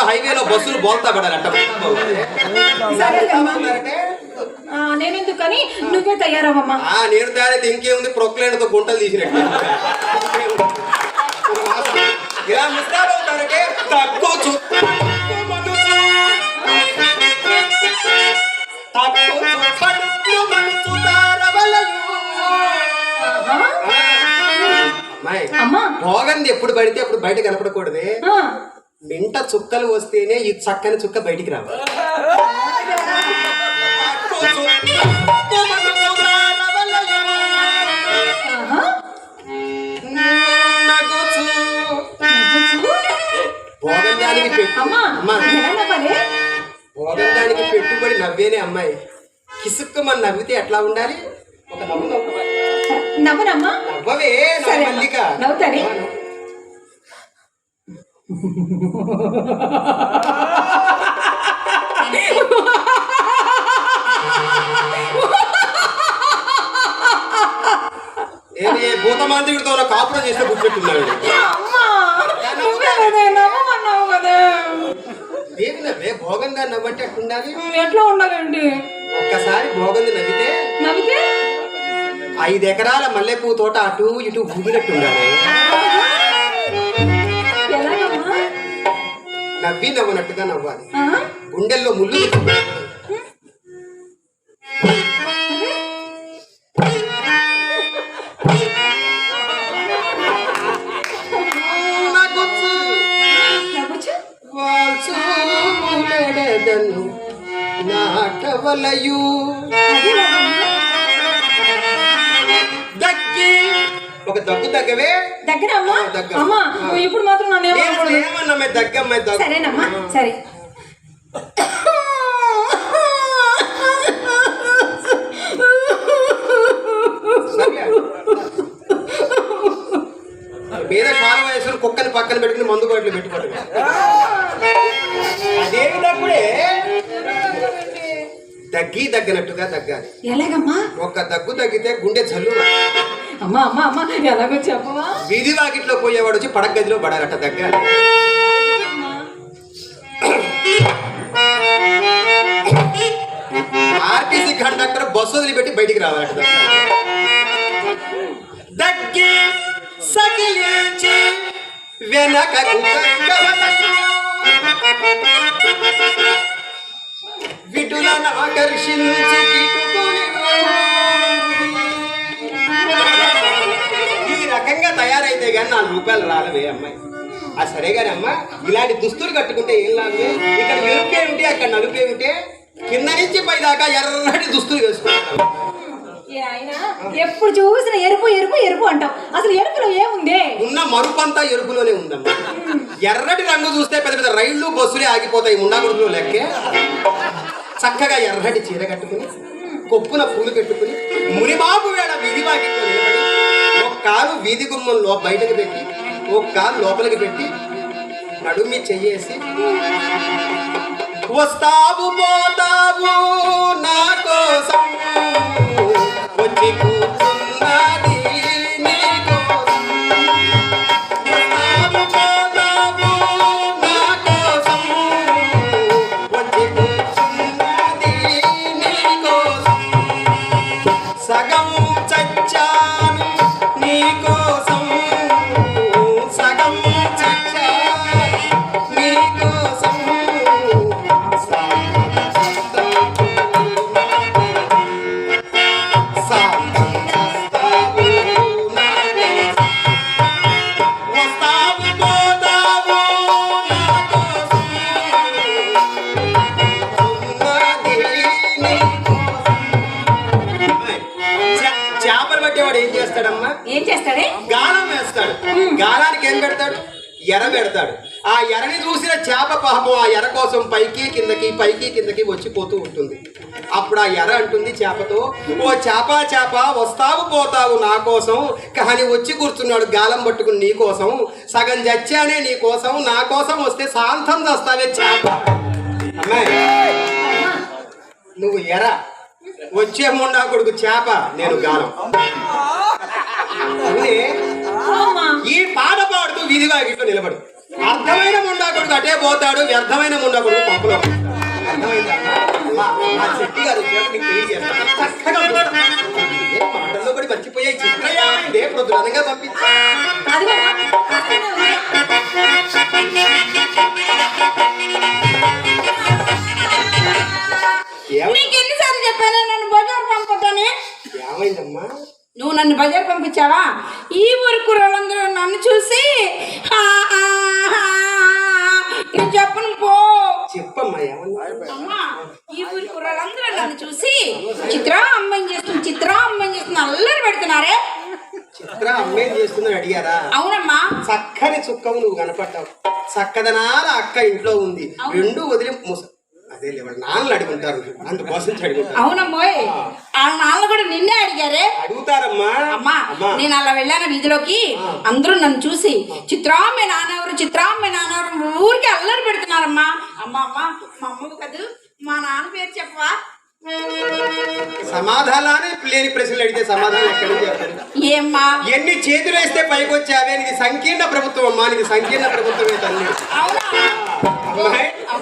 హైవేలో బస్సులు బోల్తా పడాలంట నేనెందుకు కానీ నువ్వే తయారవమ్మా నేను తయారైతే ఇంకేముంది? ప్రొక్లైన్తో గుంటలు తీసినట్టు. ఇలా మిస్ అవుతారంటే తక్కువ అమ్మాయి. అమ్మా. భోగంది ఎప్పుడు పడితే అప్పుడు బయట కనపడకూడదే. మింట చుక్కలు వస్తేనే ఈ చక్కని చుక్క బయటికి రావాలి. భోగందానికి పెట్టుబడి నవ్వేనే అమ్మాయి. కిసుక్కుమని నవ్వితే ఎట్లా ఉండాలి? ఒక నవ్వు నవ్వాలి నవ్వనమ్మా? నవ్వవే సరే నవ్వు అమ్మా. మల్లిక నవ్వుతానే. ఏమి భూతమాంత్రికుడితో కాపురం చేస్తే గుర్తుపెట్టున్నాడు అమ్మా నువ్వే కదే నవ్వమన్నావు కదే ఏమి నవ్వే భోగంగా నవ్వంటే అట్టుండాలి ఎట్లా ఉండాలండి ఒక్కసారి భోగంది నవ్వితే నవ్వితే ఐదు ఎకరాల మల్లెపూ తోట అటు ఇటు ఉండాలి ఎలాగమ్మా? నవ్వి నవ్వనట్టుగా నవ్వాలి? గుండెల్లో ముళ్ళు నాటవలయు. దగ్గి ఒక దగ్గు దగ్గవే దగ్గర అమ్మా. అమ్మా ఇప్పుడు మాత్రం నన్ను. ఏమన్నా దగ్గమ్మ దగ్గు సరేనమ్మా సరే. మీద చాలా వయసులో కుక్కని పక్కన పెట్టుకుని మందు బాటిల్ పెట్టుకోండి. దగ్గి దగ్గనట్టుగా దగ్గాలి ఎలాగమ్మా? ఒక్క దగ్గు తగ్గితే గుండె జల్లు అమ్మా అమ్మా అమ్మా ఎలాగో చెప్పవా వీధి వాకిట్లో పోయేవాడు వచ్చి పడక గదిలో పడాలట దగ్గాలి ఆర్టీసీ కండక్టర్ బస్సు వదిలిపెట్టి బయటికి రావాలట. దగ్గి సకిలించి వెనకకు ఆకర్షించి ఈ రకంగా తయారైతే కానీ నాలుగు రూపాయలు రాలవే అమ్మాయి. ఆ సరే కానీ అమ్మ ఇలాంటి దుస్తులు కట్టుకుంటే ఏం లాభమే? ఇక్కడ ఎరుపే ఉంటే అక్కడ నలుపే ఉంటే కింద నుంచి పై దాకా ఎర్రటి దుస్తులు వేసుకుంటాం. ఎప్పుడు చూసిన ఎరుపు ఎరుపు ఎరుపు అంటాం అసలు ఎరుపులో ఏముంది? ఉన్న మరుపంతా ఎరుపులోనే ఉందమ్మా. ఎర్రటి రంగు చూస్తే పెద్ద పెద్ద రైళ్ళు బస్సులే ఆగిపోతాయి ఉండాగుడులో లెక్కే. చక్కగా ఎర్రటి చీర కట్టుకుని కొప్పున పూలు పెట్టుకుని మునిబాబు వేళ వీధి వాకిట్లో నిలబడి ఒక కాలు వీధి గుమ్మంలో బయటకు పెట్టి ఒక కాలు లోపలికి పెట్టి నడుమి చెయ్యేసి వస్తావు పోతావు నా కోసం వచ్చి గాలం వేస్తాడు. గాలానికి ఏం పెడతాడు? ఎర పెడతాడు. ఆ ఎరని చూసిన చేప పాపం ఆ ఎర కోసం పైకి కిందకి పైకి కిందకి వచ్చిపోతూ ఉంటుంది. అప్పుడు ఆ ఎర అంటుంది చేపతో ఓ చేప చేప వస్తావు పోతావు నా కోసం. కానీ వచ్చి కూర్చున్నాడు గాలం పట్టుకుని నీ కోసం. సగం చచ్చానే నీ కోసం. నా కోసం వస్తే శాంతం చేస్తావే చేప. నువ్వు ఎర వచ్చే ముండా కొడుకు చేప నేను గాలం. ఈ పాట పాడుతూ వీధి వాకిట్లో నిలబడు. అర్థమైన ముండా కొడుకు అటే పోతాడు వ్యర్థమైన ముండా కొడుకు పంపులో శెట్టి గారు మాటల్లో పడి బజార్ పంపుతానే ఏమైందమ్మా? నువ్వు నన్ను బజార్ పంపించావా? ఈ ఊరు కుర్రలందరూ నన్ను చూసి "హా, హా, హా, నేను చెప్పను పో. చెప్పమ్మా అమ్మా ఈ ఊరి కుర్రలందరూ నన్ను చూసి చిత్ర అమ్మాయి చేస్తుంది చిత్ర అమ్మాయి చేస్తుంది అల్లరి పెడుతున్నారే. చిత్ర అమ్మేం చేస్తుందని అడిగారా? అవునమ్మా. చక్కని చుక్కము నువ్వు కనపడ్డావు. చక్కదనాల అక్క ఇంట్లో ఉంది. రెండు వదిలి ముస అదే లేవాడు నాన్నలు అడుగుంటారు. అందుకోసం అడుగుతారు అవునమ్మోయ్ వాళ్ళ నాన్న కూడా నిన్నే అడిగారే? అడుగుతారమ్మా. అమ్మా అమ్మా. నేను అలా వెళ్ళాను వీధిలోకి. అందరూ నన్ను చూసి చిత్రా మీ నాన్నెవరు చిత్రా మీ నాన్నెవరు ఊరికి అల్లరి పెడుతున్నారమ్మా. అమ్మా అమ్మా మా అమ్మకు కదూ మా నాన్న పేరు చెప్పవా? సమాధానాన్ని లేని ప్రశ్నలు అడిగితే సమాధానం ఎక్కడి ఏమ్మా? ఎన్ని చేతులు వేస్తే పైకి వచ్చావే నీది సంకీర్ణ ప్రభుత్వం అమ్మా నీది సంకీర్ణ ప్రభుత్వమే తల్లి.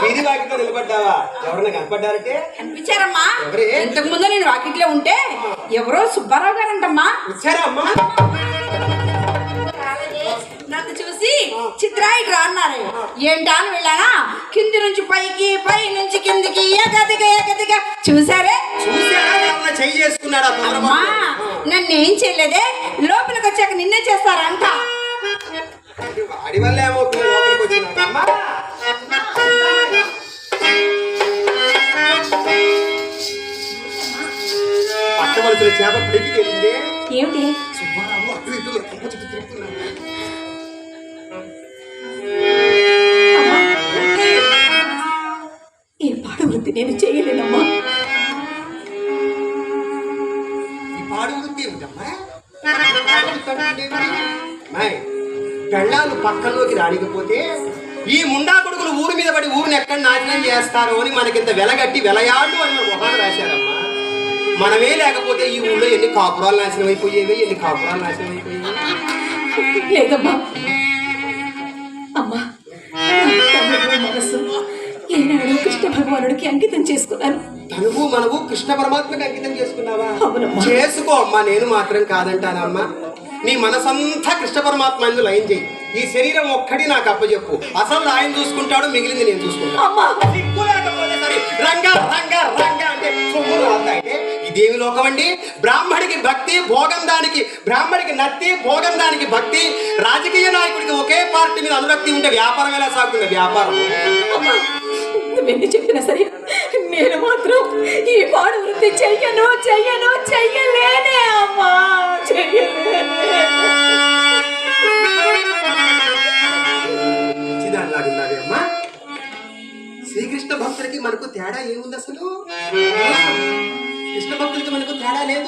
వీధి వాకిట్లో నిలబడ్డావా? ఎవరన్నా కనపడ్డారంటే? కనిపించారమ్మా. ఎవరే? ఇంతకు ముందు నేను వాకిట్లో ఉంటే ఎవరో సుబ్బారావు గారంటమ్మా. వచ్చారా అమ్మా? నన్ను చూసి చిత్రా ఇట్రా అన్నారు. ఏంటా అని వెళ్ళానా? కింది నుంచి పైకి పై నుంచి కిందికి ఏకదిగా ఏకదిగా చూసారే చూసారా ఏమన్నా చెయ్యి చేసుకున్నాడా అమ్మా తొందరపడి నన్ను ఏం చేయలేదే? లోపలికి వచ్చాక నిన్నే చేస్తారంట. వాడి వల్ల ఏమవుతుంది? లోపలికి చేప పైకి ఏమిటి సుబ్బారావు అటు ఇటు తిరుగుతున్నాడు. ఈ పాడు వృత్తి నేను చేయలేనమ్మా ఈ పాడు వృత్తి ఏమిటమ్మా? పెళ్ళాలు పక్కలోకి రానికపోతే ఈ ముండా కొడుకులు ఊరు మీద పడి ఊరిని ఎక్కడ నాశనం చేస్తారో అని మనకింత వెలగట్టి వెలయాడు అని మన మొహాలు రాశారమ్మా మనమే లేకపోతే ఈ ఊళ్ళో ఎన్ని కాపురాలు నాశనం అయిపోయేవి ఎన్ని కాపురాలు నాశనం అయిపోయేవి? లేదమ్మా. అమ్మా నా తనువు మనసు ఏనాడు కృష్ణ భగవానుడికి అంకితం చేసుకున్నాను. తనువు మనవు కృష్ణ పరమాత్మకి అంకితం చేసుకున్నావా. చేసుకో అమ్మా నేను మాత్రం కాదంటానమ్మా నీ మనసంతా కృష్ణ పరమాత్మ అందు లయం చేయి. ఈ శరీరం ఒక్కటి నాకు అప్పచెప్పు అసలు ఆయన చూసుకుంటాడు మిగిలింది నేను చూసుకుంటాను రంగా రాస్తాయి లోకం అండి. బ్రాహ్మడికి భక్తి భోగం దానికి బ్రాహ్మడికి నత్తి భోగం దానికి భక్తి. రాజకీయ నాయకుడికి ఒకే పార్టీ మీద అనురక్తి ఉంటే వ్యాపారం ఎలా సాగుతుంది? వ్యాపారం. నువ్వెన్ని చెప్పినా సరే నేను మాత్రం ఈ పాడు వృత్తి చెయ్యను చెయ్యను.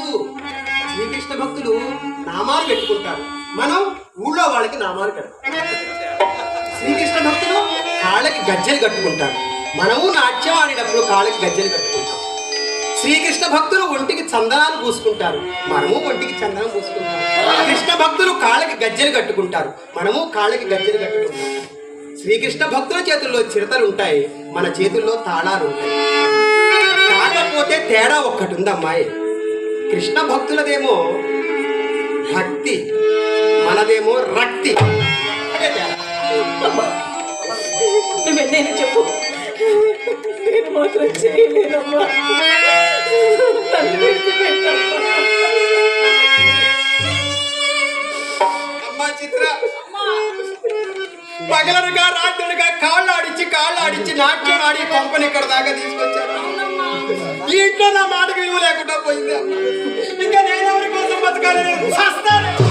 శ్రీకృష్ణ భక్తులు నామాలు పెట్టుకుంటారు. మనం ఊళ్ళో వాళ్ళకి నామాలు పెడతాం. శ్రీకృష్ణ భక్తులు కాళ్ళకి గజ్జెలు కట్టుకుంటారు. మనము నాట్యం ఆడేటప్పుడు కాళ్ళకి గజ్జెలు కట్టుకుంటాం. శ్రీకృష్ణ భక్తులు ఒంటికి చందనాలు పూసుకుంటారు. మనము ఒంటికి చందనం పూసుకుంటాం. కృష్ణ భక్తులు కాళ్ళకి గజ్జెలు కట్టుకుంటారు. మనము కాళ్ళకి గజ్జెలు కట్టుకుంటాం. శ్రీకృష్ణ భక్తుల చేతుల్లో చిరతలు ఉంటాయి మన చేతుల్లో తాళాలు ఉంటాయి కాకపోతే తేడా ఒక్కటి ఉంది అమ్మాయి కృష్ణ భక్తులదేమో భక్తి మనదేమో రక్తి. నువ్వెన్నైనా చెప్పు. నేను మాత్రం చేయలేనమ్మా. తల్లి విడిచిపెట్టమ్మా. అమ్మా చిత్ర పగలనుగా రాత్రులుగా కాళ్ళు ఆడించి కాళ్ళు ఆడించి నాట్యం ఆడి పంపని ఇక్కడ దాకా తీసుకొచ్చారు. ఇంట్లో నా మాటకి ఇవ్వలేకుండా లేకుండా పోయింది ఇంకా ఎవరి కోసం బతకాలి నేను